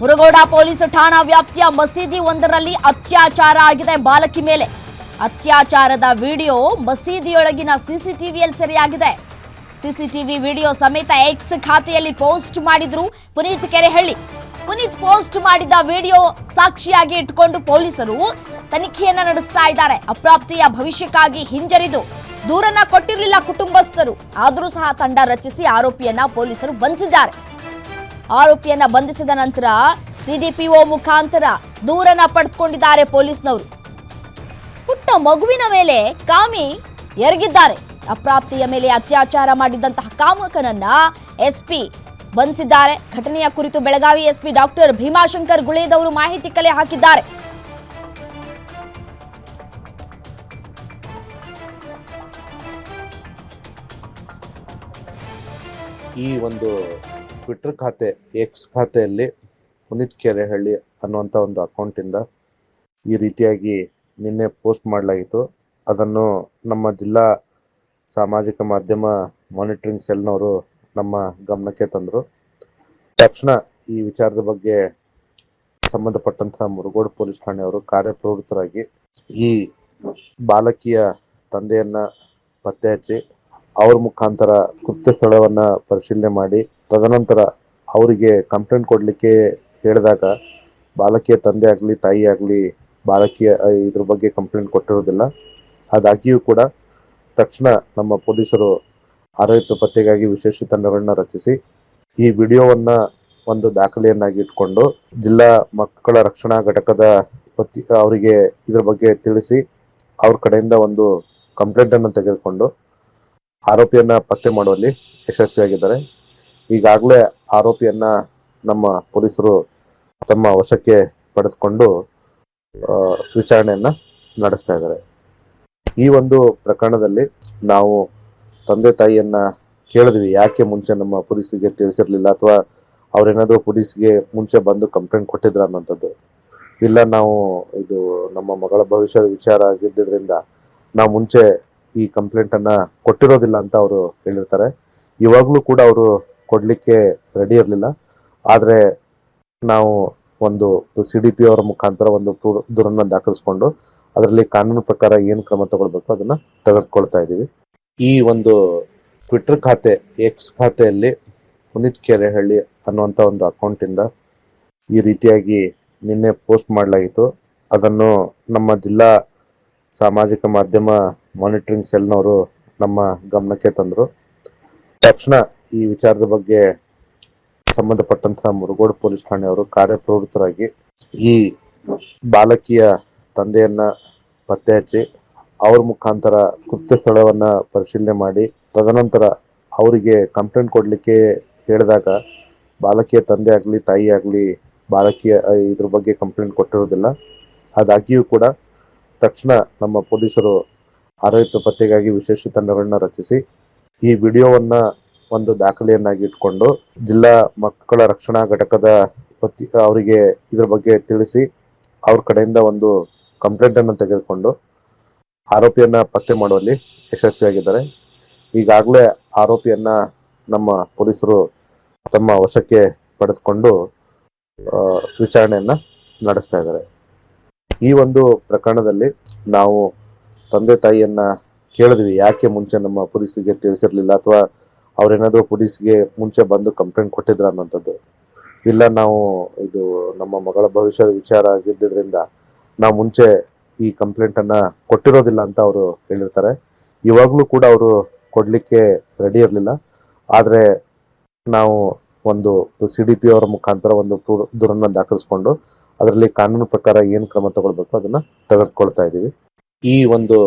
Murgod police ಠಾಣಾ ವ್ಯಾಪ್ತಿಯ ಮಸೀದಿ ಒಂದರಲ್ಲಿ ಅತ್ಯಾಚಾರ ಆಗಿದೆ. ಬಾಲಕಿ ಮೇಲೆ ಅತ್ಯಾಚಾರದ ವಿಡಿಯೋ ಮಸೀದಿಯೊಳಗಿನ ಸಿಸಿಟಿವಿಯಲ್ಲಿ ಸೆರೆಯಾಗಿದೆ. ಸಿಸಿಟಿವಿ ವಿಡಿಯೋ ಸಮೇತ ಎಕ್ಸ್ ಖಾತೆಯಲ್ಲಿ ಪೋಸ್ಟ್ ಮಾಡಿದ್ರು ಪುನೀತ್ ಕೆರೆಹಳ್ಳಿ. ಪುನೀತ್ ಪೋಸ್ಟ್ ಮಾಡಿದ ವಿಡಿಯೋ ಸಾಕ್ಷಿಯಾಗಿ ಇಟ್ಕೊಂಡು ಪೊಲೀಸರು ತನಿಖೆಯನ್ನ ನಡೆಸ್ತಾ ಇದ್ದಾರೆ. ಅಪ್ರಾಪ್ತಿಯ ಭವಿಷ್ಯಕ್ಕಾಗಿ ಹಿಂಜರಿದು ದೂರನ್ನ ಕೊಟ್ಟಿರಲಿಲ್ಲ ಕುಟುಂಬಸ್ಥರು. ಆದರೂ ಸಹ ತಂಡ ರಚಿಸಿ ಆರೋಪಿಯನ್ನ ಪೊಲೀಸರು ಬಂಧಿಸಿದ್ದಾರೆ. ಆರೋಪಿಯನ್ನ ಬಂಧಿಸಿದ ನಂತರ ಸಿಡಿಪಿಒ ಮುಖಾಂತರ ದೂರನ ಪಡೆದುಕೊಂಡಿದ್ದಾರೆ ಪೊಲೀಸ್ನವರು. ಪುಟ್ಟ ಮಗುವಿನ ಮೇಲೆ ಕಾಮಿ ಎರಗಿದ್ದಾರೆ. ಅಪ್ರಾಪ್ತಿಯ ಮೇಲೆ ಅತ್ಯಾಚಾರ ಮಾಡಿದಂತಹ ಕಾಮಕನನ್ನ ಎಸ್ಪಿ ಬಂಧಿಸಿದ್ದಾರೆ. ಘಟನೆಯ ಕುರಿತು ಬೆಳಗಾವಿ ಎಸ್ಪಿ ಡಾಕ್ಟರ್ ಭೀಮಾಶಂಕರ್ ಗುಳೇದವರು ಮಾಹಿತಿ ಕಲೆ ಹಾಕಿದ್ದಾರೆ. ಈ ಒಂದು ಟ್ವಿಟರ್ ಖಾತೆ ಎಕ್ಸ್ ಖಾತೆಯಲ್ಲಿ ಪುನೀತ್ ಕೆರೆಹಳ್ಳಿ ಅನ್ನುವಂಥ ಒಂದು ಅಕೌಂಟಿಂದ ಈ ರೀತಿಯಾಗಿ ನಿನ್ನೆ ಪೋಸ್ಟ್ ಮಾಡಲಾಗಿತ್ತು. ಅದನ್ನು ನಮ್ಮ ಜಿಲ್ಲಾ ಸಾಮಾಜಿಕ ಮಾಧ್ಯಮ ಮಾನಿಟರಿಂಗ್ ಸೆಲ್ನವರು ನಮ್ಮ ಗಮನಕ್ಕೆ ತಂದರು. ತಕ್ಷಣ ಈ ವಿಚಾರದ ಬಗ್ಗೆ ಸಂಬಂಧಪಟ್ಟಂತಹ ಮುರುಗೋಡು ಪೊಲೀಸ್ ಠಾಣೆಯವರು ಕಾರ್ಯಪ್ರವೃತ್ತರಾಗಿ ಈ ಬಾಲಕಿಯ ತಂದೆಯನ್ನ ಪತ್ತೆ ಹಚ್ಚಿ, ಅವ್ರ ಮುಖಾಂತರ ಕೃತ್ಯ ಸ್ಥಳವನ್ನ ಪರಿಶೀಲನೆ ಮಾಡಿ ತದನಂತರ ಅವರಿಗೆ ಕಂಪ್ಲೇಂಟ್ ಕೊಡಲಿಕ್ಕೆ ಹೇಳಿದಾಗ ಬಾಲಕಿಯ ತಂದೆ ಆಗಲಿ, ತಾಯಿ ಆಗಲಿ ಬಾಲಕಿಯ ಇದ್ರ ಬಗ್ಗೆ ಕಂಪ್ಲೇಂಟ್ ಕೊಟ್ಟಿರೋದಿಲ್ಲ ಅದಾಗಿಯೂ ಕೂಡ ತಕ್ಷಣ ನಮ್ಮ ಪೊಲೀಸರು ಆರೋಪಿ ಪತ್ತೆಗಾಗಿ ವಿಶೇಷ ತಂಡಗಳನ್ನ ರಚಿಸಿ ಈ ವಿಡಿಯೋವನ್ನ ಒಂದು ದಾಖಲೆಯನ್ನಾಗಿ ಇಟ್ಕೊಂಡು ಜಿಲ್ಲಾ ಮಕ್ಕಳ ರಕ್ಷಣಾ ಘಟಕದ ಪತಿ, ಅವರಿಗೆ ಇದ್ರ ಬಗ್ಗೆ ತಿಳಿಸಿ ಅವ್ರ ಕಡೆಯಿಂದ ಒಂದು ಕಂಪ್ಲೇಂಟ್ ಅನ್ನು ತೆಗೆದುಕೊಂಡು ಆರೋಪಿಯನ್ನ ಪತ್ತೆ ಮಾಡುವಲ್ಲಿ ಯಶಸ್ವಿಯಾಗಿದ್ದಾರೆ. ಈಗಾಗಲೇ ಆರೋಪಿಯನ್ನ ನಮ್ಮ ಪೊಲೀಸರು ತಮ್ಮ ವಶಕ್ಕೆ ಪಡೆದುಕೊಂಡು ವಿಚಾರಣೆಯನ್ನ ನಡೆಸ್ತಾ ಇದ್ದಾರೆ. ಈ ಒಂದು ಪ್ರಕರಣದಲ್ಲಿ ನಾವು ತಂದೆ ತಾಯಿಯನ್ನ ಕೇಳಿದ್ವಿ. ಯಾಕೆ ಮುಂಚೆ ನಮ್ಮ ಪೊಲೀಸರಿಗೆ ತಿಳಿಸಿರ್ಲಿಲ್ಲ ಅಥವಾ ಅವ್ರೇನಾದ್ರೂ ಪೊಲೀಸ್ಗೆ ಮುಂಚೆ ಬಂದು ಕಂಪ್ಲೇಂಟ್ ಕೊಟ್ಟಿದ್ರ ಅನ್ನೋಂಥದ್ದು. ಇಲ್ಲ, ನಾವು ಇದು ನಮ್ಮ ಮಗಳ ಭವಿಷ್ಯದ ವಿಚಾರ ಆಗಿದ್ದರಿಂದ ನಾವು ಮುಂಚೆ ಈ ಕಂಪ್ಲೇಂಟ್ ಅನ್ನ ಕೊಟ್ಟಿರೋದಿಲ್ಲ ಅಂತ ಅವರು ಹೇಳಿರ್ತಾರೆ. ಇವಾಗ್ಲೂ ಕೂಡ ಅವರು ಕೊಡ್ಲಿಕ್ಕೆ ರೆಡಿ ಇರಲಿಲ್ಲ. ಆದರೆ ನಾವು ಒಂದು ಸಿ ಡಿ ಪಿ ಅವರ ಮುಖಾಂತರ ಒಂದು ದೂರನ್ನು ದಾಖಲಿಸ್ಕೊಂಡು ಅದರಲ್ಲಿ ಕಾನೂನು ಪ್ರಕಾರ ಏನು ಕ್ರಮ ತಗೊಳ್ಬೇಕು ಅದನ್ನ ತೆಗೆದುಕೊಳ್ತಾ ಇದ್ದೀವಿ. ಈ ಒಂದು ಟ್ವಿಟರ್ ಖಾತೆ ಎಕ್ಸ್ ಖಾತೆಯಲ್ಲಿ ಪುನೀತ್ ಕೆರೆಹಳ್ಳಿ ಅನ್ನುವಂಥ ಒಂದು ಅಕೌಂಟಿಂದ ಈ ರೀತಿಯಾಗಿ ನಿನ್ನೆ ಪೋಸ್ಟ್ ಮಾಡಲಾಗಿತ್ತು. ಅದನ್ನು ನಮ್ಮ ಜಿಲ್ಲಾ ಸಾಮಾಜಿಕ ಮಾಧ್ಯಮ ಮಾನಿಟರಿಂಗ್ ಸೆಲ್ನವರು ನಮ್ಮ ಗಮನಕ್ಕೆ ತಂದರು. ತಕ್ಷಣ ಈ ವಿಚಾರದ ಬಗ್ಗೆ ಸಂಬಂಧಪಟ್ಟಂತಹ ಮುರುಗೋಡು ಪೊಲೀಸ್ ಠಾಣೆಯವರು ಕಾರ್ಯಪ್ರವೃತ್ತರಾಗಿ ಈ ಬಾಲಕಿಯ ತಂದೆಯನ್ನ ಪತ್ತೆ ಹಚ್ಚಿ ಅವ್ರ ಮುಖಾಂತರ ಕೃತ್ಯ ಸ್ಥಳವನ್ನ ಪರಿಶೀಲನೆ ಮಾಡಿ, ತದನಂತರ ಅವರಿಗೆ ಕಂಪ್ಲೇಂಟ್ ಕೊಡಲಿಕ್ಕೆ ಹೇಳಿದಾಗ ಬಾಲಕಿಯ ತಂದೆ ಆಗಲಿ, ತಾಯಿ ಆಗಲಿ ಬಾಲಕಿಯ ಇದ್ರ ಬಗ್ಗೆ ಕಂಪ್ಲೇಂಟ್ ಕೊಟ್ಟಿರೋದಿಲ್ಲ. ಅದಾಗಿಯೂ ಕೂಡ ತಕ್ಷಣ ನಮ್ಮ ಪೊಲೀಸರು ಆರೋಗ್ಯ ಪತ್ತೆಗಾಗಿ ವಿಶೇಷ ತಂಡಗಳನ್ನ ರಚಿಸಿ ಈ ವಿಡಿಯೋವನ್ನ ಒಂದು ದಾಖಲೆಯನ್ನಾಗಿ ಇಟ್ಕೊಂಡು ಜಿಲ್ಲಾ ಮಕ್ಕಳ ರಕ್ಷಣಾ ಘಟಕದ ಪತಿ, ಅವರಿಗೆ ಇದ್ರ ಬಗ್ಗೆ ತಿಳಿಸಿ ಅವ್ರ ಕಡೆಯಿಂದ ಒಂದು ಕಂಪ್ಲೇಂಟ್ ಅನ್ನು ತೆಗೆದುಕೊಂಡು ಆರೋಪಿಯನ್ನ ಪತ್ತೆ ಮಾಡುವಲ್ಲಿ ಯಶಸ್ವಿಯಾಗಿದ್ದಾರೆ. ಈಗಾಗಲೇ ಆರೋಪಿಯನ್ನ ನಮ್ಮ ಪೊಲೀಸರು ತಮ್ಮ ವಶಕ್ಕೆ ಪಡೆದುಕೊಂಡು ವಿಚಾರಣೆಯನ್ನ ನಡೆಸ್ತಾ ಇದ್ದಾರೆ. ಈ ಒಂದು ಪ್ರಕರಣದಲ್ಲಿ ನಾವು ತಂದೆ ತಾಯಿಯನ್ನ ಕೇಳಿದ್ವಿ, ಯಾಕೆ ಮುಂಚೆ ನಮ್ಮ ಪೊಲೀಸರಿಗೆ ತಿಳಿಸಿರ್ಲಿಲ್ಲ ಅಥವಾ ಅವ್ರೇನಾದ್ರೂ ಪೊಲೀಸ್ಗೆ ಮುಂಚೆ ಬಂದು ಕಂಪ್ಲೇಂಟ್ ಕೊಟ್ಟಿದ್ರ ಅನ್ನೋಂಥದ್ದು ಇಲ್ಲ, ನಾವು ಇದು ನಮ್ಮ ಮಗಳ ಭವಿಷ್ಯದ ವಿಚಾರ ಆಗಿದ್ದರಿಂದ ನಾವು ಮುಂಚೆ ಈ ಕಂಪ್ಲೇಂಟ್ ಅನ್ನ ಕೊಟ್ಟಿರೋದಿಲ್ಲ ಅಂತ ಅವರು ಹೇಳಿರ್ತಾರೆ. ಇವಾಗ್ಲೂ ಕೂಡ ಅವರು ಕೊಡ್ಲಿಕ್ಕೆ ರೆಡಿ ಇರಲಿಲ್ಲ. ಆದ್ರೆ ನಾವು ಒಂದು ಸಿ ಡಿ ಪಿ ಅವರ ಮುಖಾಂತರ ಒಂದು ದೂರ- ದೂರನ್ನ ದಾಖಲಿಸ್ಕೊಂಡು ಅದರಲ್ಲಿ ಕಾನೂನು ಪ್ರಕಾರ ಏನು ಕ್ರಮ ತಗೊಳ್ಬೇಕು ಅದನ್ನ ತೆಗೆದುಕೊಳ್ತಾ ಇದ್ದೀವಿ ಈ ಒಂದು